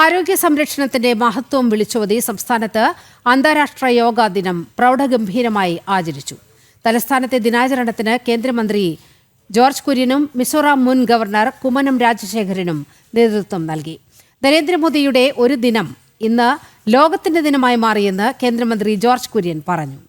ആരോഗ്യ സംരക്ഷണത്തിന്റെ മഹത്വം വിളിച്ചോതി സംസ്ഥാനത്ത് അന്താരാഷ്ട്ര യോഗാ ദിനം പ്രൗഢഗംഭീരമായി ആചരിച്ചു. തലസ്ഥാനത്തെ ദിനാചരണത്തിന് കേന്ദ്രമന്ത്രി ജോർജ് കുര്യനും മിസോറാം മുൻ ഗവർണർ കുമ്മനം രാജശേഖരനും നേതൃത്വം നൽകി. നരേന്ദ്രമോദിയുടെ ഒരു ദിനം ഇന്ന് ലോകത്തിന്റെ ദിനമായി മാറിയെന്ന് കേന്ദ്രമന്ത്രി ജോർജ് കുര്യൻ പറഞ്ഞു.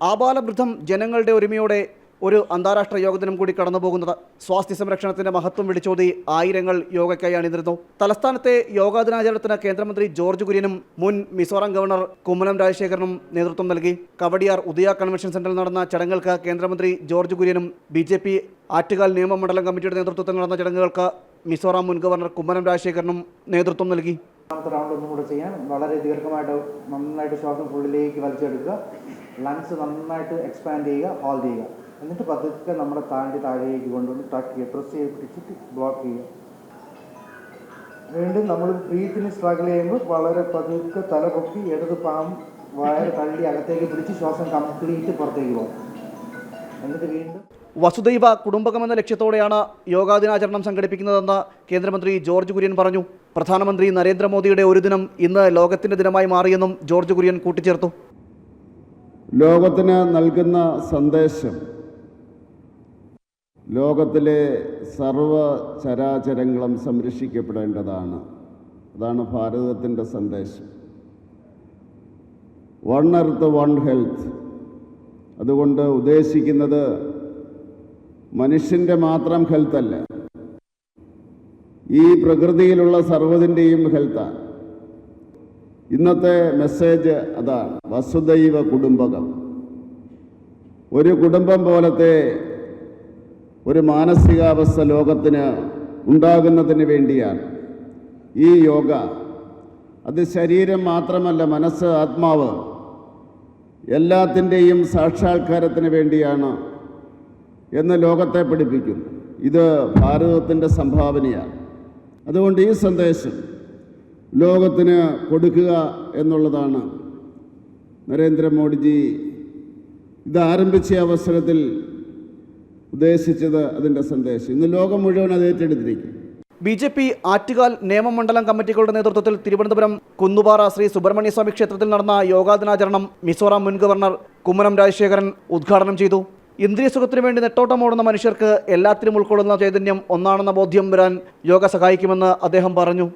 ആബാലവൃദ്ധം ജനങ്ങളുടെ ഒരുമയോടെ ഒരു അന്താരാഷ്ട്ര യോഗദിനം കൂടി കടന്നു പോകുന്നത് സ്വാസ്ഥ്യ സംരക്ഷണത്തിന്റെ മഹത്വം വിളിച്ചോതി ആയിരങ്ങൾ യോഗയ്ക്കായി അണിനിരുന്നു. തലസ്ഥാനത്തെ യോഗാ ദിനാചരണത്തിന് കേന്ദ്രമന്ത്രി ജോർജ് കുര്യനും മുൻ മിസോറാം ഗവർണർ കുമ്മനം രാജശേഖരനും നേതൃത്വം നൽകി. കവടിയാർ ഉദയ കൺവെൻഷൻ സെന്ററിൽ നടന്ന ചടങ്ങുകൾക്ക് കേന്ദ്രമന്ത്രി ജോർജ് കുര്യനും ബി ജെ പി ആറ്റുകാൽ നിയമമണ്ഡലം കമ്മിറ്റിയുടെ നേതൃത്വത്തിൽ നടന്ന ചടങ്ങുകൾക്ക് മിസോറാം മുൻ ഗവർണർ കുമ്മനം രാജശേഖരനും നേതൃത്വം നൽകി. രണ്ടാമത്തെ റൗണ്ട് ഒന്നും കൂടെ ചെയ്യാൻ വളരെ ദീർഘമായിട്ട് നന്നായിട്ട് ശ്വാസം ഫുള്ളിലേക്ക് വലിച്ചെടുക്കുക. ലങ്സ് നന്നായിട്ട് എക്സ്പാൻഡ് ചെയ്യുക ഹോൾഡ് ചെയ്യുക. എന്നിട്ട് പതുക്കെ നമ്മുടെ താണ്ടി താഴേക്ക് കൊണ്ടുവന്ന് ടക്ക് ചെയ്യുക. പ്രസ് ചെയ്ത് പിടിച്ചിട്ട് ബ്ലോക്ക് ചെയ്യുക. വീണ്ടും നമ്മൾ ബ്രീത്തിന് സ്ട്രഗിൾ ചെയ്യുമ്പോൾ വളരെ പതുക്കെ തല പൊക്കി ഇടത് പാം വയറ് തള്ളി അകത്തേക്ക് പിടിച്ച് ശ്വാസം കംപ്ലീറ്റ് പുറത്തേക്ക് പോകും. എന്നിട്ട് വീണ്ടും വസുദൈവ കുടുംബകം എന്ന ലക്ഷ്യത്തോടെയാണ് യോഗാദിനാചരണം സംഘടിപ്പിക്കുന്നതെന്ന് കേന്ദ്രമന്ത്രി ജോർജ് കുര്യൻ പറഞ്ഞു. പ്രധാനമന്ത്രി നരേന്ദ്രമോദിയുടെ ഒരു ദിനം ഇന്ന് ലോകത്തിന്റെ ദിനമായി മാറിയെന്നും ജോർജ് കുര്യൻ കൂട്ടിച്ചേർത്തു. ലോകത്തിന് നൽകുന്ന സന്ദേശം ലോകത്തിലെ സർവ ചരാചരങ്ങളും സംരക്ഷിക്കപ്പെടേണ്ടതാണ്. അതാണ് ഭാരതത്തിന്റെ സന്ദേശം. One earth one health. അതുകൊണ്ട് ഉദ്ദേശിക്കുന്നത് മനുഷ്യന്റെ മാത്രം ഹെൽത്ത് അല്ല. ഈ പ്രകൃതിയിലുള്ള സർവതിന്റെയും ഹെൽത്താണ് ഇന്നത്തെ മെസ്സേജ് അതാണ് വസുദൈവ കുടുംബകം. ഒരു കുടുംബം പോലത്തെ ഒരു മാനസികാവസ്ഥ ലോകത്തിന് ഉണ്ടാകുന്നതിന് വേണ്ടിയാണ് ഈ യോഗ. അത് ശരീരം മാത്രമല്ല മനസ്സ് ആത്മാവ് എല്ലാത്തിന്റെയും സാക്ഷാത്കാരത്തിന് വേണ്ടിയാണ് എന്ന് ലോകത്തെ പഠിപ്പിക്കുന്നു. ഇത് ഭാരതത്തിന്റെ സംഭാവനയാണ്. അതുകൊണ്ട് ഈ സന്ദേശം ലോകത്തിന് കൊടുക്കുക എന്നുള്ളതാണ്. നരേന്ദ്രമോദിജി ഇത് ആരംഭിച്ച അവസരത്തിൽ ഉദ്ദേശിച്ചത് അതിന്റെ സന്ദേശം. ഇന്ന് ലോകം മുഴുവൻ അത് ഏറ്റെടുത്തിരിക്കും. ബി ജെ പി ആറ്റുകാൽ നിയമമണ്ഡലം കമ്മിറ്റികളുടെ നേതൃത്വത്തിൽ തിരുവനന്തപുരം കുന്നുപാറ ശ്രീ സുബ്രഹ്മണ്യ സ്വാമി ക്ഷേത്രത്തിൽ നടന്ന യോഗാദിനാചരണം മിസോറാം മുൻ ഗവർണർ കുമ്മനം രാജശേഖരൻ ഉദ്ഘാടനം ചെയ്തു. ഇന്ദ്രിയ സുഖത്തിനു വേണ്ടി നെട്ടോട്ടമോടുന്ന മനുഷ്യർക്ക് എല്ലാത്തിനും ഉൾക്കൊള്ളുന്ന ചൈതന്യം ഒന്നാണെന്ന ബോധ്യം വരാൻ യോഗ സഹായിക്കുമെന്ന് അദ്ദേഹം പറഞ്ഞു.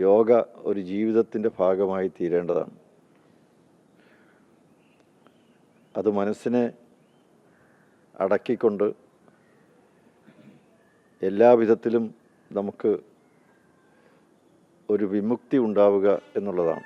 യോഗ ഒരു ജീവിതത്തിന്റെ ഭാഗമായി തീരേണ്ടതാണ്. അത് മനസ്സിനെ അടക്കിക്കൊണ്ട് എല്ലാവിധത്തിലും നമുക്ക് ഒരു വിമുക്തി ഉണ്ടാവുക എന്നുള്ളതാണ്.